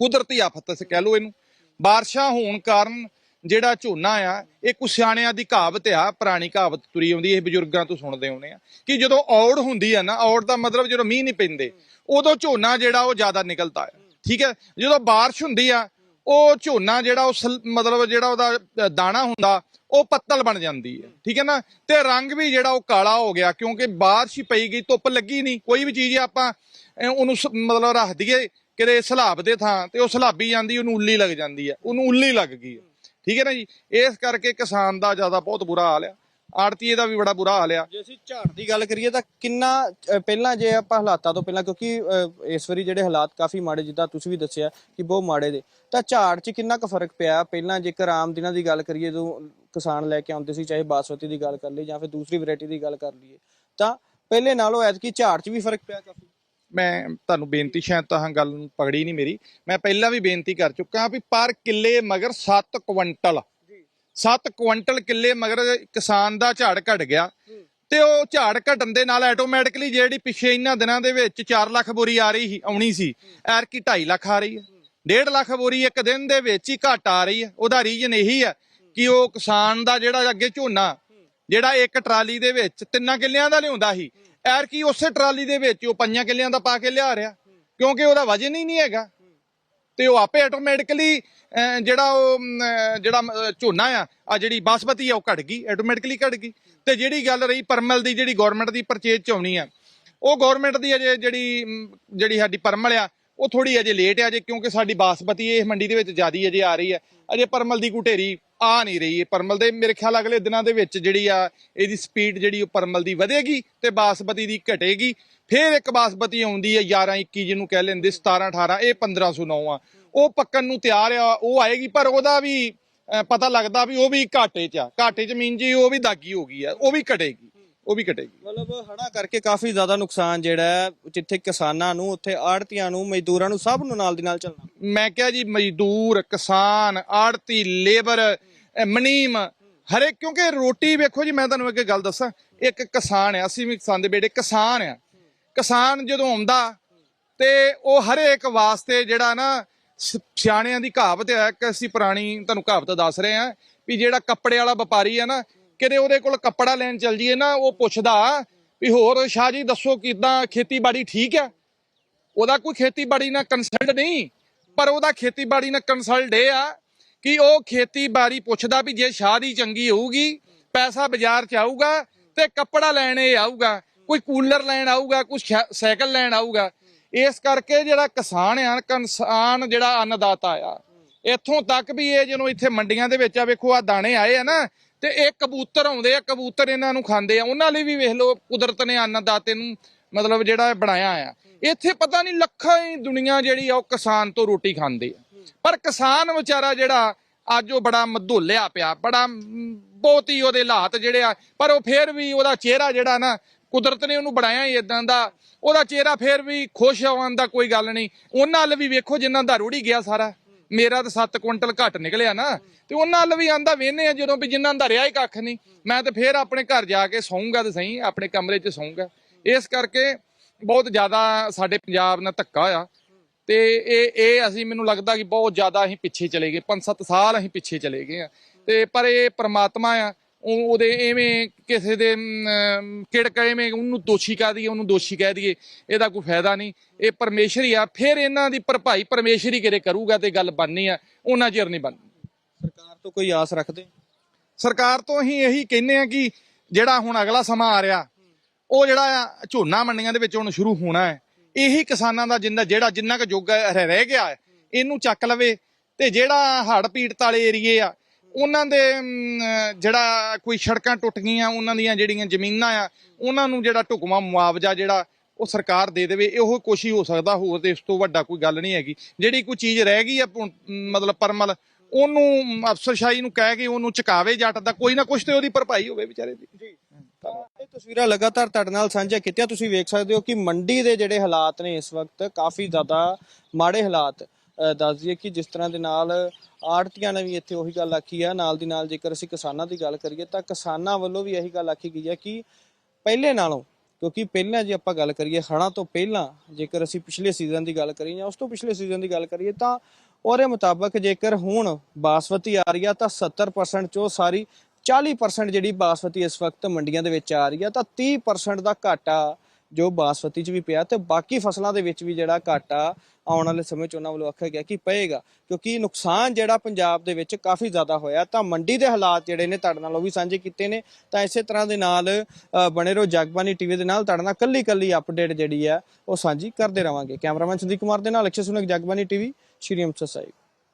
ਕੁਦਰਤੀ ਆਫਤ ਅਸੀਂ ਕਹਿ ਲਓ ਇਹਨੂੰ, ਬਾਰਿਸ਼ਾਂ ਹੋਣ ਕਾਰਨ ਜਿਹੜਾ ਝੋਨਾ ਆ, ਇਹ ਕੁ ਸਿਆਣਿਆਂ ਦੀ ਕਹਾਵਤ ਆ, ਪੁਰਾਣੀ ਕਹਾਵਤ ਤੁਰੀ ਆਉਂਦੀ ਇਹ ਬਜ਼ੁਰਗਾਂ ਤੋਂ ਸੁਣਦੇ ਆਉਂਦੇ ਆ। ਕਿ ਜਦੋਂ ਔੜ ਹੁੰਦੀ ਆ ਨਾ, ਔੜ ਦਾ ਮਤਲਬ ਜਦੋਂ ਮੀਂਹ ਨਹੀਂ ਪੈਂਦੇ, ਉਦੋਂ ਝੋਨਾ ਜਿਹੜਾ ਉਹ ਜ਼ਿਆਦਾ ਨਿਕਲਦਾ ਹੈ ਠੀਕ ਹੈ? ਜਦੋਂ ਬਾਰਿਸ਼ ਹੁੰਦੀ ਆ, ਉਹ ਝੋਨਾ ਜਿਹੜਾ ਉਹ ਸਲ- ਮਤਲਬ ਜਿਹੜਾ ਉਹਦਾ ਦਾਣਾ ਹੁੰਦਾ, ਉਹ ਪੱਤਲ ਬਣ ਜਾਂਦੀ ਹੈ ਠੀਕ ਹੈ ਨਾ? ਤੇ ਰੰਗ ਵੀ ਜਿਹੜਾ ਉਹ ਕਾਲਾ ਹੋ ਗਿਆ, ਕਿਉਂਕਿ ਬਾਰਿਸ਼ ਹੀ ਪਈ ਗਈ, ਧੁੱਪ ਲੱਗੀ ਨਹੀਂ। ਕੋਈ ਵੀ ਚੀਜ਼ ਆਪਾਂ ਉਹਨੂੰ ਸ- ਮਤਲਬ ਰੱਖ ਦਈਏ, ਕਿਤੇ ਸਲਾਬ ਦੇ ਥਾਂ, ਤੇ ਉਹ ਸਲਾਬੀ ਜਾਂਦੀ, ਉਹਨੂੰ ਉੱਲੀ ਲੱਗ ਜਾਂਦੀ ਹੈ ਉਹਨੂੰ ਉੱਲੀ ਲੱਗ ਗਈ ਠੀਕ ਹੈ ਨਾ ਜੀ? ਇਸ ਕਰਕੇ ਕਿਸਾਨ ਦਾ ਜ਼ਿਆਦਾ ਬਹੁਤ ਬੁਰਾ ਹਾਲ ਆ। ਆੜਤੀਏ ਦਾ ਵੀ ਬੜਾ ਬੁਰਾ ਹਾਲ ਆ। ਜੇ ਅਸੀਂ ਝਾੜ ਦੀ ਗੱਲ ਕਰੀਏ ਤਾਂ ਕਿੰਨਾ ਪਹਿਲਾਂ ਜੇ ਆਪਾਂ ਹਾਲਾਤਾਂ ਤੋਂ ਪਹਿਲਾਂ, ਕਿਉਂਕਿ ਇਸ ਵਾਰੀ ਜਿਹੜੇ ਹਾਲਾਤ ਕਾਫੀ ਮਾੜੇ, ਜਿੱਦਾਂ ਤੁਸੀਂ ਵੀ ਦੱਸਿਆ ਕਿ ਬਹੁਤ ਮਾੜੇ ਦੇ, ਤਾਂ ਝਾੜ 'ਚ ਕਿੰਨਾ ਕੁ ਫ਼ਰਕ ਪਿਆ? ਪਹਿਲਾਂ ਜੇਕਰ ਆਮ ਦਿਨਾਂ ਦੀ ਗੱਲ ਕਰੀਏ, ਜਦੋਂ ਕਿਸਾਨ ਲੈ ਕੇ ਆਉਂਦੇ ਸੀ, ਚਾਹੇ ਬਾਸਮਤੀ ਦੀ ਗੱਲ ਕਰ ਲਈ ਜਾਂ ਫਿਰ ਦੂਸਰੀ ਵੈਰਾਈਟੀ ਦੀ ਗੱਲ ਕਰ ਲਈਏ, ਤਾਂ ਪਹਿਲੇ ਨਾਲੋਂ ਐਤਕੀ ਝਾੜ 'ਚ ਵੀ ਫ਼ਰਕ ਪਿਆ ਕਾਫੀ। ਮੈਂ ਤੁਹਾਨੂੰ ਬੇਨਤੀ ਸ਼ਾਇਦ ਤਾਂ ਗੱਲ ਨੂੰ ਪਕੜੀ ਨਹੀਂ ਮੇਰੀ। ਮੈਂ ਪਹਿਲਾਂ ਵੀ ਬੇਨਤੀ ਕਰ ਚੁੱਕਾ ਵੀ ਪਰ ਕਿੱਲੇ ਮਗਰ 7 ਕੁਇੰਟਲ। 7 ਕੁਇੰਟਲ ਕਿੱਲੇ ਮਗਰ ਕਿਸਾਨ ਦਾ ਝਾੜ ਘਟ ਗਿਆ। ਤੇ ਉਹ ਝਾੜ ਘਟਣ ਦੇ ਨਾਲ ਆਟੋਮੈਟਿਕਲੀ ਜਿਹੜੀ ਪਿਛੇ ਇਹਨਾਂ ਦਿਨਾਂ ਦੇ ਵਿੱਚ 4 ਲੱਖ ਬੋਰੀ ਆ ਰਹੀ ਸੀ ਆਉਣੀ ਸੀ ਐਰ ਕੀ 2.5 ਲੱਖ ਆ ਰਹੀ ਹੈ। 1.5 ਲੱਖ ਬੋਰੀ ਇੱਕ ਦਿਨ ਦੇ ਵਿੱਚ ਹੀ ਘਟ ਆ ਰਹੀ ਹੈ। ਉਹਦਾ ਰੀਜਨ ਇਹੀ ਹੈ ਕਿ ਉਹ ਕਿਸਾਨ ਦਾ ਜਿਹੜਾ ਅੱਗੇ ਝੋਨਾ ਜਿਹੜਾ ਇੱਕ ਟਰਾਲੀ ਦੇ ਵਿੱਚ ਤਿੰਨਾਂ ਕਿੱਲਿਆਂ ਦਾ ਲਿਆਉਂਦਾ ਸੀ ਐਰ ਕੀ ਉਸੇ ਟਰਾਲੀ ਦੇ ਵਿੱਚ ਉਹ ਪੰਜਾਂ ਕਿੱਲਿਆਂ ਦਾ ਪਾ ਕੇ ਲਿਆ ਰਿਹਾ। ਕਿਉਂਕਿ ਉਹਦਾ ਵਜਨ ਹੀ ਨਹੀਂ ਹੈਗਾ। ਤੇ ਉਹ ਆਪੇ ਆਟੋਮੈਟਿਕਲੀ ਜਿਹੜਾ ਉਹ ਜਿਹੜਾ ਝੋਨਾ ਆ ਆ ਜਿਹੜੀ ਬਾਸਮਤੀ ਆ, ਉਹ ਘਟ ਗਈ ਆਟੋਮੈਟਿਕਲੀ ਘਟ ਗਈ। ਤੇ ਜਿਹੜੀ ਗੱਲ ਰਹੀ ਪਰਮਲ ਦੀ, ਜਿਹੜੀ ਗਵਰਨਮੈਂਟ ਦੀ ਪਰਚੇਜ ਚ ਆਉਣੀ ਆ, ਉਹ ਗਵਰਨਮੈਂਟ ਦੀ ਅਜੇ ਜਿਹੜੀ ਜਿਹੜੀ ਸਾਡੀ ਪਰਮਲ ਆ, ਉਹ ਥੋੜੀ ਅਜੇ ਲੇਟ ਆ ਅਜੇ, ਕਿਉਂਕਿ ਸਾਡੀ ਬਾਸਮਤੀ ਇਹ ਮੰਡੀ ਦੇ ਵਿੱਚ ਜਿਆਦੀ ਅਜੇ ਆ ਰਹੀ ਹੈ ਅਜੇ ਪਰਮਲ ਦੀ ਘੁਟੇਰੀ ਆ ਨਹੀਂ ਰਹੀ ਹੈ ਪਰਮਲ ਦੇ ਮੇਰੇ ਖਿਆਲ ਅਗਲੇ ਦਿਨਾਂ ਦੇ ਵਿੱਚ ਜਿਹੜੀ ਆ ਇਹਦੀ ਸਪੀਡ ਜਿਹੜੀ ਉਹ ਪਰਮਲ ਦੀ ਵਧੇਗੀ ਤੇ ਬਾਸਮਤੀ ਦੀ ਘਟੇਗੀ। ਫਿਰ ਇੱਕ ਬਾਸਮਤੀ ਆਉਂਦੀ ਹੈ 11 21 ਜਿਹਨੂੰ ਕਹਿ ਲੈਂਦੇ 17 18 ਇਹ 1509 ਆ। ਉਹ ਪੱਕਣ ਨੂੰ ਤਿਆਰ ਆ ਉਹ ਆਏਗੀ ਪਰ ਉਹਦਾ ਵੀ ਪਤਾ ਲੱਗਦਾ ਵੀ ਉਹ ਵੀ ਘਾਟੇ 'ਚ ਆ। ਘਾਟੇ 'ਚ ਮੀਨ ਜੀ ਉਹ ਵੀ ਦਾਗੀ ਹੋ ਗਈ ਆ ਉਹ ਵੀ ਘਟੇਗੀ ਉਹ ਵੀ ਘਟੇਗੀ। ਮਤਲਬ ਹੜਾ ਕਰਕੇ ਕਾਫੀ ਜ਼ਿਆਦਾ ਨੁਕਸਾਨ ਜਿਹੜਾ ਹੈ, ਜਿੱਥੇ ਕਿਸਾਨਾਂ ਨੂੰ ਉੱਥੇ ਆੜਤੀਆਂ ਨੂੰ ਮਜ਼ਦੂਰਾਂ ਨੂੰ ਸਭ ਨੂੰ ਨਾਲ ਦੀ ਨਾਲ ਚੱਲਣਾ। ਮੈਂ ਕਿਹਾ ਜੀ ਮਜ਼ਦੂਰ ਕਿਸਾਨ ਆੜਤੀ ਲੇਬਰ ਮਨੀਮ ਹਰੇਕ ਕਿਉਂਕਿ ਰੋਟੀ ਵੇਖੋ ਜੀ, ਮੈਂ ਤੁਹਾਨੂੰ ਇੱਕ ਗੱਲ ਦੱਸਾਂ। ਇੱਕ ਕਿਸਾਨ ਆ, ਅਸੀਂ ਵੀ ਕਿਸਾਨ ਦੇ ਬੇਟੇ ਕਿਸਾਨ ਆ। ਕਿਸਾਨ ਜਦੋਂ ਆਉਂਦਾ ਤੇ ਉਹ ਹਰੇਕ ਵਾਸਤੇ ਜਿਹੜਾ ਨਾ ਸਿਆਣਿਆਂ ਦੀ ਕਹਾਵਤ ਹੈ ਕਿ ਅਸੀਂ ਪੁਰਾਣੀ ਤੁਹਾਨੂੰ ਕਹਾਵਤ ਦੱਸ ਰਹੇ ਆ ਵੀ ਜਿਹੜਾ ਕੱਪੜੇ ਵਾਲਾ ਵਪਾਰੀ ਆ ਨਾ, ਕਿਤੇ ਉਹਦੇ ਕੋਲ ਕੱਪੜਾ ਲੈਣ ਚੱਲ ਜੀਏ ਨਾ, ਉਹ ਪੁੱਛਦਾ ਵੀ ਹੋਰ ਸ਼ਾਹ ਜੀ ਦੱਸੋ ਕਿਦਾਂ ਖੇਤੀਬਾੜੀ ਠੀਕ ਆ? ਉਹਦਾ ਕੋਈ ਖੇਤੀਬਾੜੀ ਨਾਲ ਕੰਸਲਟ ਨਹੀਂ, ਪਰ ਉਹਦਾ ਖੇਤੀਬਾੜੀ ਨਾਲ ਕੰਸਲਟ ਇਹ ਆ ਕਿ ਉਹ ਖੇਤੀਬਾੜੀ ਪੁੱਛਦਾ ਵੀ ਜੇ ਸ਼ਾਦੀ ਚੰਗੀ ਹੋਊਗੀ, ਪੈਸਾ ਬਾਜ਼ਾਰ 'ਚ ਆਊਗਾ ਤੇ ਕੱਪੜਾ ਲੈਣ ਇਹ ਆਊਗਾ, ਕੋਈ ਕੂਲਰ ਲੈਣ ਆਊਗਾ, ਕੋਈ ਸਾਈਕਲ ਲੈਣ ਆਊਗਾ। ਇਸ ਕਰਕੇ ਜਿਹੜਾ ਕਿਸਾਨ ਆ, ਕਿਸਾਨ ਜਿਹੜਾ ਅੰਨਦਾਤਾ ਆ, ਇੱਥੋਂ ਤੱਕ ਵੀ ਇਹ ਜਦੋਂ ਇੱਥੇ ਮੰਡੀਆਂ ਦੇ ਵਿੱਚ ਆ, ਵੇਖੋ ਆ ਦਾਣੇ ਆਏ ਆ ਨਾ, ਤੇ ਇਹ ਕਬੂਤਰ ਆਉਂਦੇ ਆ, ਕਬੂਤਰ ਇਹਨਾਂ ਨੂੰ ਖਾਂਦੇ ਆ। ਉਹਨਾਂ ਲਈ ਵੀ ਵੇਖ ਲਓ, ਕੁਦਰਤ ਨੇ ਅੰਨਦਾਤੇ ਨੂੰ ਮਤਲਬ ਜਿਹੜਾ ਬਣਾਇਆ ਆ। ਇੱਥੇ ਪਤਾ ਨਹੀਂ ਲੱਖਾਂ ਹੀ ਦੁਨੀਆ ਜਿਹੜੀ ਆ, ਉਹ ਕਿਸਾਨ ਤੋਂ ਰੋਟੀ ਖਾਂਦੇ ਆ। ਪਰ ਕਿਸਾਨ ਵਿਚਾਰਾ ਜਿਹੜਾ ਅੱਜ ਉਹ ਬੜਾ ਮਧੋਲਿਆ ਪਿਆ, ਬੜਾ ਬਹੁਤ ਹੀ ਉਹਦੇ ਹਾਲਾਤ ਜਿਹੜੇ ਆ, ਪਰ ਉਹ ਫੇਰ ਵੀ ਉਹਦਾ ਚਿਹਰਾ ਜਿਹੜਾ ਨਾ ਕੁਦਰਤ ਨੇ ਉਹਨੂੰ ਬਣਾਇਆ ਹੀ ਇਦਾਂ ਦਾ, ਉਹਦਾ ਚਿਹਰਾ ਫੇਰ ਵੀ ਖੁਸ਼ ਹੋਣ ਦਾ ਕੋਈ ਗੱਲ ਨਹੀਂ। ਉਹਨਾਂ ਵੱਲ ਵੀ ਵੇਖੋ ਜਿਨ੍ਹਾਂ ਦਾ ਰੂੜੀ ਗਿਆ ਸਾਰਾ। ਮੇਰਾ ਤਾਂ 7 ਕੁਇੰਟਲ ਘੱਟ ਨਿਕਲਿਆ ਨਾ, ਤੇ ਉਹਨਾਂ ਵੱਲ ਵੀ ਆਂਦਾ ਵੇਨੇ ਆ ਜਦੋਂ ਵੀ ਜਿਨ੍ਹਾਂ ਦਾ ਰਿਹਾ ਹੀ ਕੱਖ ਨਹੀਂ। ਮੈਂ ਤਾਂ ਫੇਰ ਆਪਣੇ ਘਰ ਜਾ ਕੇ ਸੌਂਗਾ ਤੇ ਸਹੀ, ਆਪਣੇ ਕਮਰੇ 'ਚ ਸੌਂਗਾ। ਇਸ ਕਰਕੇ ਬਹੁਤ ਜ਼ਿਆਦਾ ਸਾਡੇ ਪੰਜਾਬ ਨਾਲ ਧੱਕਾ ਹੋਇਆ। ਤੇ ਇਹ ਇਹ ਅਸੀਂ ਮੈਨੂੰ ਲੱਗਦਾ ਕਿ ਬਹੁਤ ਜ਼ਿਆਦਾ ਅਸੀਂ ਪਿੱਛੇ ਚਲੇ ਗਏ। 5-7 ਸਾਲ ਅਸੀਂ ਪਿੱਛੇ ਚਲੇ ਗਏ ਆ ਤੇ ਪਰ ਇਹ ਪ੍ਰਮਾਤਮਾ ਆ ਉਹ- ਉਹਦੇ ਐਵੇਂ ਕਿਸੇ ਦੇ ਕਿੜਕ ਐਵੇਂ ਉਹਨੂੰ ਦੋਸ਼ੀ ਕਹਿ ਦਈਏ ਉਹਨੂੰ ਦੋਸ਼ੀ ਕਹਿ ਦਈਏ ਇਹਦਾ ਕੋਈ ਫਾਇਦਾ ਨਹੀਂ। ਇਹ ਪਰਮੇਸ਼ਰ ਹੀ ਆ। ਫਿਰ ਇਹਨਾਂ ਦੀ ਭਰਪਾਈ ਪਰਮੇਸ਼ਰ ਹੀ ਕਿਤੇ ਕਰੂਗਾ ਤੇ ਗੱਲ ਬਣਨੀ ਆ ਉਹਨਾਂ ਚਿਰ ਨਹੀਂ ਬਣਨੀ ਸਰਕਾਰ ਤੋਂ ਕੋਈ ਆਸ ਰੱਖਦੇ ਸਰਕਾਰ ਤੋਂ ਅਸੀਂ ਇਹੀ ਕਹਿੰਦੇ ਆ ਕਿ ਜਿਹੜਾ ਹੁਣ ਅਗਲਾ ਸਮਾਂ ਆ ਰਿਹਾ ਉਹ ਜਿਹੜਾ ਆ ਝੋਨਾ ਮੰਡੀਆਂ ਦੇ ਵਿੱਚ ਹੁਣ ਸ਼ੁਰੂ ਹੋਣਾ ਹੈ ਇਹੀ ਕਿਸਾਨਾਂ ਦਾ ਜਿੰਨਾ ਜਿਹੜਾ ਜਿੰਨਾ ਕੁ ਜੋਗਾ ਰਹਿ ਰਹਿ ਗਿਆ ਹੈ ਇਹਨੂੰ ਚੱਕ ਲਵੇ ਤੇ ਜਿਹੜਾ ਹੜ੍ਹ ਪੀੜਤ ਵਾਲੇ ਏਰੀਏ ਆ ਉਹਨਾਂ ਦੇ ਅਮ, ਜਿਹੜਾ ਕੋਈ ਸੜਕਾਂ ਟੁੱਟ ਗਈਆਂ ਉਹਨਾਂ ਦੀਆਂ ਜਿਹੜੀਆਂ ਜ਼ਮੀਨਾਂ ਆ ਉਹਨਾਂ ਨੂੰ ਜਿਹੜਾ ਢੁਕਵਾਂ ਮੁਆਵਜ਼ਾ ਜਿਹੜਾ ਉਹ ਸਰਕਾਰ ਦੇ ਦੇਵੇ ਇਹੋ ਕੁਛ ਹੀ ਹੋ ਸਕਦਾ ਹੋਰ ਤੇ ਇਸ ਤੋਂ ਵੱਡਾ ਕੋਈ ਗੱਲ ਨਹੀਂ ਹੈਗੀ। ਜਿਹੜੀ ਕੋਈ ਚੀਜ਼ ਰਹਿ ਗਈ ਆ ਪੁ- ਮਤਲਬ ਪਰਮਲ ਉਹਨੂੰ ਅਫਸਰਸ਼ਾਹੀ ਨੂੰ ਕਹਿ ਕੇ ਉਹਨੂੰ ਚੁਕਾਵੇ ਜੱਟ ਦਾ ਕੋਈ ਨਾ ਕੁਛ ਤੇ ਉਹਦੀ ਭਰਪਾਈ ਹੋਵੇ ਵਿਚਾਰੇ ਦੀ। ਇਹ ਤਸਵੀਰਾਂ ਲਗਾਤਾਰ ਤੁਹਾਡੇ ਨਾਲ ਸਾਂਝੀਆਂ ਕੀਤੀਆਂ। ਤੁਸੀਂ ਵੇਖ ਸਕਦੇ ਹੋ ਕਿ ਮੰਡੀ ਦੇ ਜਿਹੜੇ ਹਾਲਾਤ ਨੇ ਇਸ ਵਕਤ ਕਾਫੀ ਜ਼ਿਆਦਾ ਮਾੜੇ ਹਾਲਾਤ ਦੱਸ ਦਈਏ ਕਿ ਜਿਸ ਤਰ੍ਹਾਂ ਦੇ ਨਾਲ ਆੜਤੀਆਂ ਨੇ ਵੀ ਇੱਥੇ ਉਹੀ ਗੱਲ ਆਖੀ ਆ। ਨਾਲ ਦੀ ਨਾਲ ਜੇਕਰ ਅਸੀਂ ਕਿਸਾਨਾਂ ਦੀ ਗੱਲ ਕਰੀਏ ਤਾਂ ਕਿਸਾਨਾਂ ਵੱਲੋਂ ਵੀ ਇਹੀ ਗੱਲ ਆਖੀ ਗਈ ਹੈ ਕਿ ਪਹਿਲੇ ਨਾਲੋਂ, ਕਿਉਂਕਿ ਪਹਿਲਾਂ ਜੇ ਆਪਾਂ ਗੱਲ ਕਰੀਏ ਹੜ੍ਹਾਂ ਤੋਂ ਪਹਿਲਾਂ, ਜੇਕਰ ਅਸੀਂ ਪਿਛਲੇ ਸੀਜ਼ਨ ਦੀ ਗੱਲ ਕਰੀਏ ਜਾਂ ਉਸ ਤੋਂ ਪਿਛਲੇ ਸੀਜ਼ਨ ਦੀ ਗੱਲ ਕਰੀਏ ਤਾਂ ਉਹਦੇ ਮੁਤਾਬਕ ਜੇਕਰ ਹੁਣ ਬਾਸਮਤੀ ਆ ਰਹੀ ਆ ਤਾਂ 70% ਚੋਂ ਸਾਰੀ 40% ਜਿਹੜੀ ਬਾਸਮਤੀ ਇਸ ਵਕਤ ਮੰਡੀਆਂ ਦੇ ਵਿੱਚ ਆ ਰਹੀ ਆ, ਤਾਂ 30% ਦਾ ਘਾਟਾ ਜੋ ਬਾਸਮਤੀ 'ਚ ਵੀ ਪਿਆ ਤੇ ਬਾਕੀ ਫਸਲਾਂ ਦੇ ਵਿੱਚ ਵੀ ਜਿਹੜਾ ਘਾਟਾ ਆਉਣ ਵਾਲੇ ਸਮੇਂ 'ਚ ਉਹਨਾਂ ਵੱਲੋਂ ਆਖਿਆ ਗਿਆ ਕਿ ਪਏਗਾ, ਕਿਉਂਕਿ ਨੁਕਸਾਨ ਜਿਹੜਾ ਪੰਜਾਬ ਦੇ ਵਿੱਚ ਕਾਫੀ ਜ਼ਿਆਦਾ ਹੋਇਆ। ਤਾਂ ਮੰਡੀ ਦੇ ਹਾਲਾਤ ਜਿਹੜੇ ਨੇ ਤੁਹਾਡੇ ਨਾਲ ਉਹ ਵੀ ਸਾਂਝੇ ਕੀਤੇ ਨੇ। ਤਾਂ ਇਸੇ ਤਰ੍ਹਾਂ ਦੇ ਨਾਲ ਬਣੇ ਰਹੋ ਜਗਬਾਨੀ ਟੀਵੀ ਦੇ ਨਾਲ। ਤੁਹਾਡੇ ਨਾਲ ਕੱਲੀ ਕੱਲੀ ਅਪਡੇਟ ਜਿਹੜੀ ਆ, ਉਹ ਸਾਂਝੀ ਕਰਦੇ ਰਵਾਂਗੇ। ਕੈਮਰਾਮੈਨ ਸੰਦੀਪ ਕੁਮਾਰ ਦੇ ਨਾਲ, ਅਕਸ਼ੇ ਸੁਨਕ ਜਗਬਾਨੀ ਟੀਵੀ, ਸ਼੍ਰੀ ਅੰਮ੍ਰਿਤਸਰ ਸਾਹਿਬ।